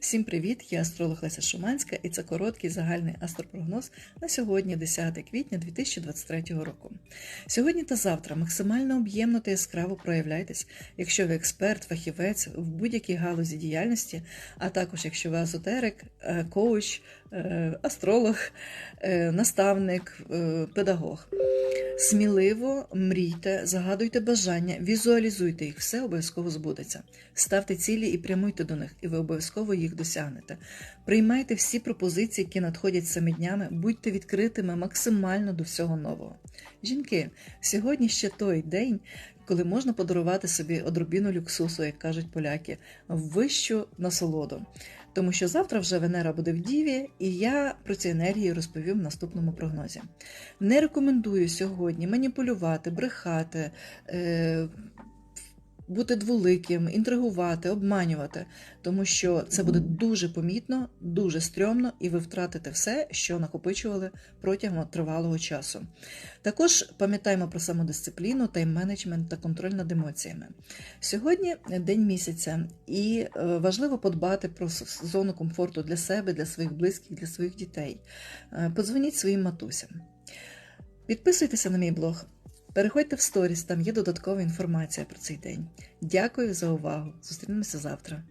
Всім привіт! Я астролог Леся Шуманська, і це короткий загальний астропрогноз на сьогодні, 10 квітня 2023 року. Сьогодні та завтра максимально об'ємно та яскраво проявляйтесь, якщо ви експерт, фахівець в будь-якій галузі діяльності, а також якщо ви езотерик, е, коуч, е, астролог, е, наставник, педагог. Сміливо мрійте, загадуйте бажання, візуалізуйте їх, все обов'язково збудеться. Ставте цілі і прямуйте до них, і ви обов'язково їх досягнете. Приймайте всі пропозиції, які надходять цими днями, будьте відкритими максимально до всього нового. Жінки, сьогодні ще той день, коли можна подарувати собі одробіну люксусу, як кажуть поляки, вищу насолоду. Тому що завтра вже Венера буде в Діві, і я про ці енергії розповім в наступному прогнозі. Не рекомендую сьогодні маніпулювати, брехати, е, бути дволиким, інтригувати, обманювати, тому що це буде дуже помітно, дуже стрьомно, і ви втратите все, що накопичували протягом тривалого часу. Також пам'ятаємо про самодисципліну, тайм-менеджмент та контроль над емоціями. Сьогодні день місяця, і е, важливо подбати про зону комфорту для себе, для своїх близьких, для своїх дітей. Е, Подзвоніть своїм матусям. Підписуйтеся на мій блог. Переходьте в сторіс, там є додаткова інформація про цей день. Дякую за увагу. Зустрінемося завтра.